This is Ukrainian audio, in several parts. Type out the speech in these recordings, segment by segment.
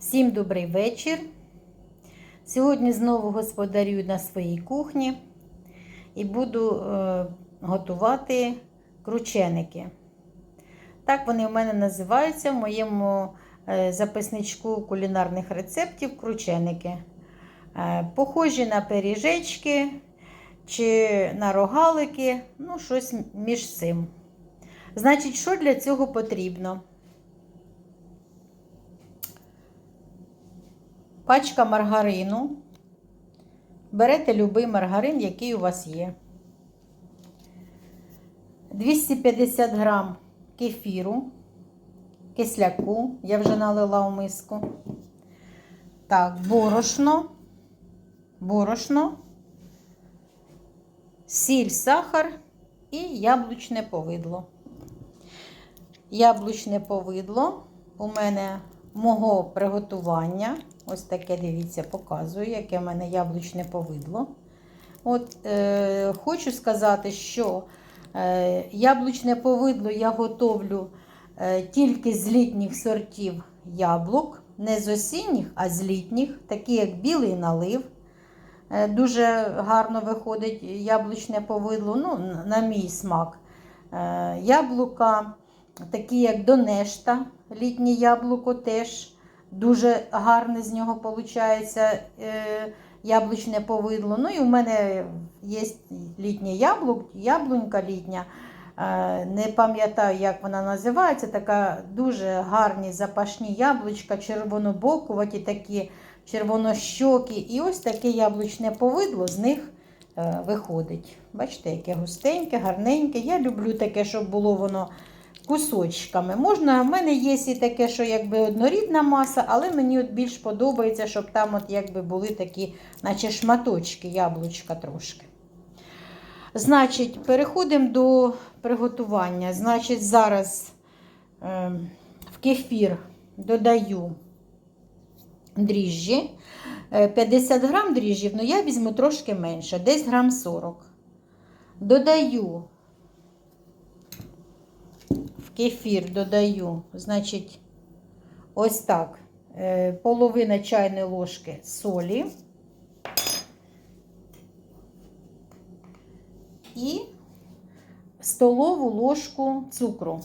Всім добрий вечір. Сьогодні знову господарюю на своїй кухні і буду е, готувати крученики. Так вони в мене називаються в моєму е, записничку кулінарних рецептів крученики. Е, похожі на пиріжечки чи на рогалики, ну, щось між цим. Значить, що для цього потрібно? Пачка маргарину. Берете любий маргарин, який у вас є. 250 грам кефіру, кисляку, я вже налила у миску. Так, борошно, борошно, сіль, сахар і яблучне повидло. Яблучне повидло у мене мого приготування. Ось таке, дивіться, показую, яке в мене яблучне повидло. От, е, Хочу сказати, що е, яблучне повидло я готовлю е, тільки з літніх сортів яблук, не з осінніх, а з літніх, такі як білий налив. Е, дуже гарно виходить яблучне повидло, ну, на мій смак. Е, яблука, такі як Донешта, літнє яблуко теж. Дуже гарне з нього виходить е, яблучне повидло. Ну і в мене є літнє яблук, яблунька літня. Е, не пам'ятаю, як вона називається. Така дуже гарні запашні яблучка, червонобокуваті, такі червонощокі. І ось таке яблучне повидло з них е, виходить. Бачите, яке густеньке, гарненьке. Я люблю таке, щоб було воно кусочками. Можна, в мене є і таке, що якби однорідна маса, але мені от більш подобається, щоб там от якби були такі, наче шматочки, яблучка трошки. Значить, переходимо до приготування. Значить, зараз е, в кефір додаю дріжджі. 50 грам дріжджів, ну я візьму трошки менше, десь грам 40. Додаю кефір додаю, значить, ось так, е, половина чайної ложки солі і столову ложку цукру.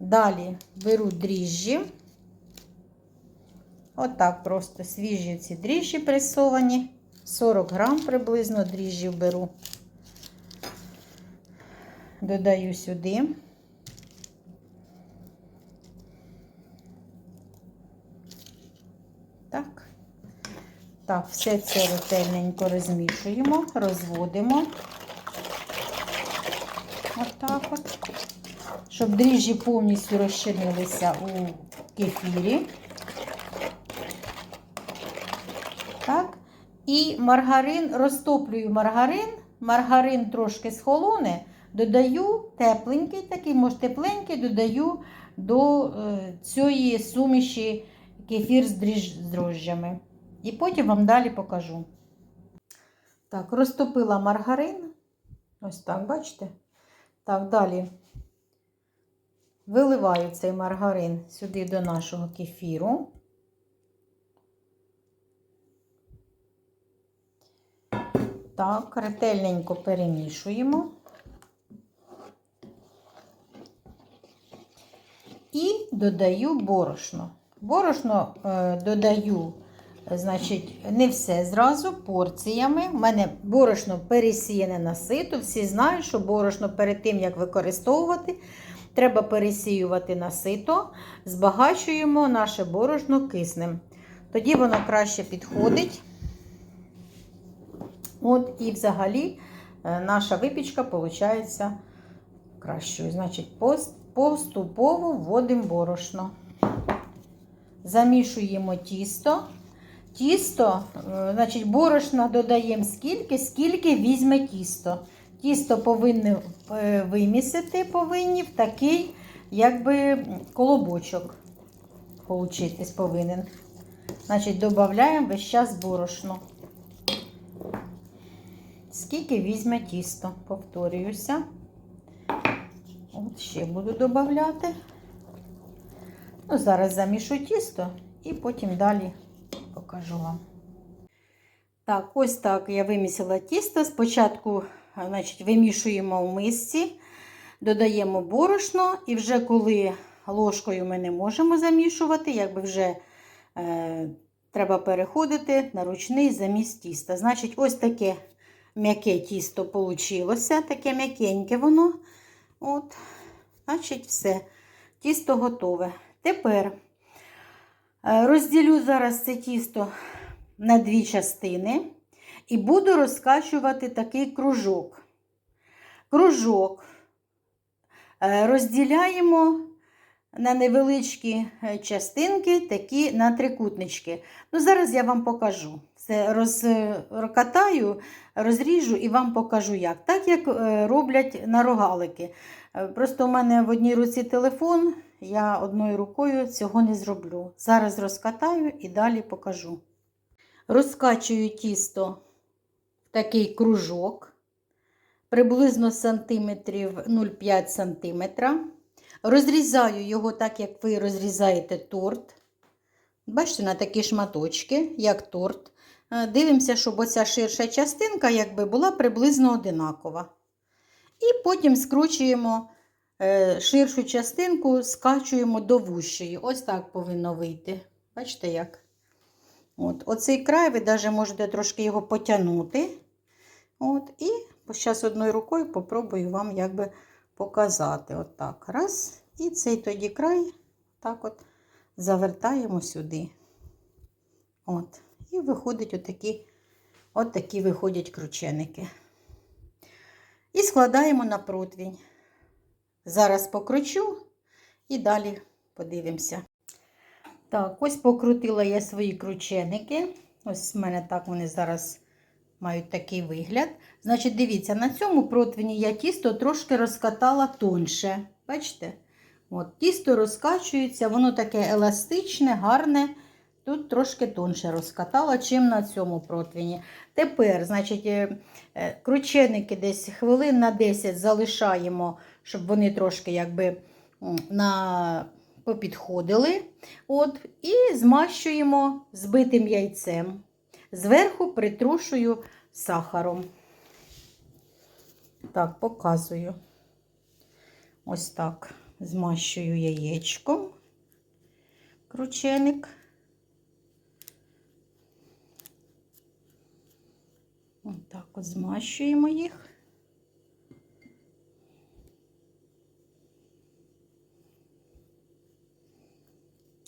Далі беру дріжджі. Отак просто свіжі ці дріжджі пресовані. 40 грам приблизно дріжджів беру додаю сюди. Так, так, все це ретельненько розмішуємо, розводимо. Отак от, от, щоб дріжджі повністю розчинилися у кефірі. Так, і маргарин, розтоплюю маргарин, маргарин трошки схолоне, Додаю тепленький, такий, може тепленький, додаю до е, цієї суміші кефір з, дрожжами. І потім вам далі покажу. Так, розтопила маргарин. Ось так, бачите? Так, далі виливаю цей маргарин сюди до нашого кефіру. Так, ретельненько перемішуємо. І додаю борошно. Борошно е, додаю, значить, не все зразу, порціями. У мене борошно пересіяне на сито. Всі знають, що борошно перед тим, як використовувати, треба пересіювати на сито, збагачуємо наше борошно киснем. Тоді воно краще підходить. От, І взагалі е, наша випічка виходить кращою. Значить. Поступово вводимо борошно. Замішуємо тісто. Тісто, е, значить, борошна додаємо скільки, скільки візьме тісто. Тісто повинні е, вимісити повинні в такий, якби, колобочок. Получитись повинен. Значить, додаємо весь час борошно. Скільки візьме тісто, повторююся. От ще буду додати. Ну, зараз замішу тісто і потім далі покажу вам. Так, ось так я вимісила тісто. Спочатку значить, вимішуємо в мисці, додаємо борошно, і вже коли ложкою ми не можемо замішувати, якби вже е, треба переходити на ручний заміс тіста. Значить, ось таке м'яке тісто вийшло, таке м'якеньке воно. От, Значить, все, тісто готове. Тепер е, розділю зараз це тісто на дві частини і буду розкачувати такий кружок. Кружок е, розділяємо на невеличкі е, частинки, такі на трикутнички. Ну, Зараз я вам покажу. Це розкатаю, розріжу і вам покажу як. Так, як роблять на рогалики. Е, Просто у мене в одній руці телефон, я одною рукою цього не зроблю. Зараз розкатаю і далі покажу. Розкачую тісто в такий кружок, приблизно сантиметрів 0,5 сантиметра. Розрізаю його так, як ви розрізаєте торт. Бачите, на такі шматочки, як торт. Е, Дивимося, щоб оця ширша частинка якби, була приблизно одинакова. І потім скручуємо е, ширшу частинку, скачуємо до вущої. Ось так повинно вийти. Бачите як? От, Оцей край ви навіть можете трошки його потягнути. От, І зараз одною рукою попробую вам якби показати. От так. Раз. І цей тоді край так от завертаємо сюди. От. І виходять отакі, от такі виходять крученики. І складаємо на противень. Зараз покручу і далі подивимося. Так, ось покрутила я свої крученики. Ось в мене так вони зараз мають такий вигляд. Значить, дивіться, на цьому противні я тісто трошки розкатала тонше. Бачите? От, Тісто розкачується, воно таке еластичне, гарне. Тут трошки тонше розкатала, чим на цьому противні. Тепер, значить, е, е, крученики десь хвилин на 10 залишаємо, щоб вони трошки якби на попідходили. От, І змащуємо збитим яйцем. Зверху притрушую сахаром. Так, показую. Ось так. Змащую яєчком крученик. Ось так от змащуємо їх.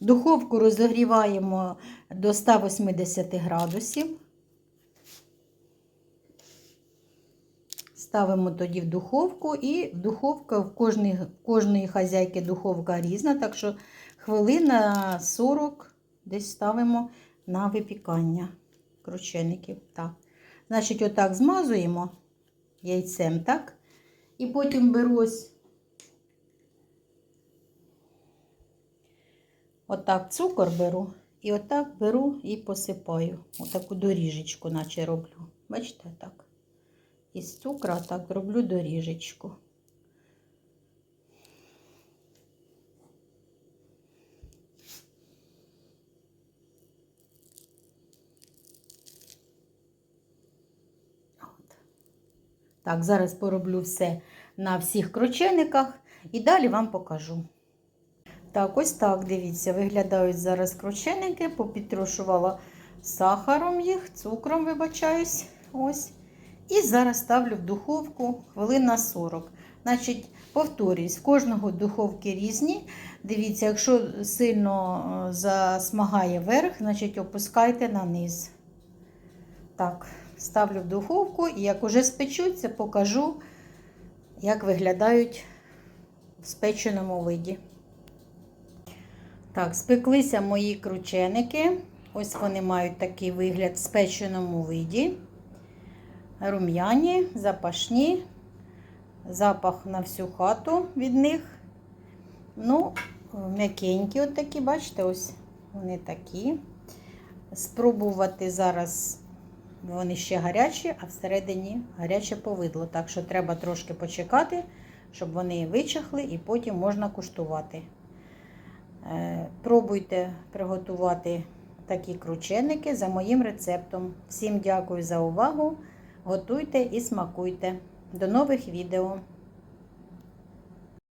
Духовку розігріваємо до 180 градусів. Ставимо тоді в духовку, і духовка в кожної, в кожної хазяйки духовка різна, так що хвилина 40 десь ставимо на випікання кручеників. Так. Значить, отак змазуємо яйцем, так? І потім беру ось отак цукор беру, і отак беру і посипаю. Отаку доріжечку, наче роблю. Бачите, так? Із цукра так роблю доріжечку. Так, зараз пороблю все на всіх кручениках і далі вам покажу. Так, ось так, дивіться, виглядають зараз крученики, попідтрошувала сахаром їх, цукром, вибачаюсь. Ось. І зараз ставлю в духовку хвилин на 40. Значить, повторюсь, в кожного духовки різні. Дивіться, якщо сильно е, засмагає верх, значить опускайте на низ. Так, ставлю в духовку і як уже спечуться, покажу, як виглядають в спеченому виді. Так, спеклися мої крученики. Ось вони мають такий вигляд в спеченому виді. Рум'яні, запашні, запах на всю хату від них. Ну, м'якенькі от такі, бачите, ось вони такі. Спробувати зараз, вони ще гарячі, а всередині гаряче повидло. Так що треба трошки почекати, щоб вони вичахли і потім можна куштувати. Е, Пробуйте приготувати такі крученики за моїм рецептом. Всім дякую за увагу. Готуйте і смакуйте. До нових відео!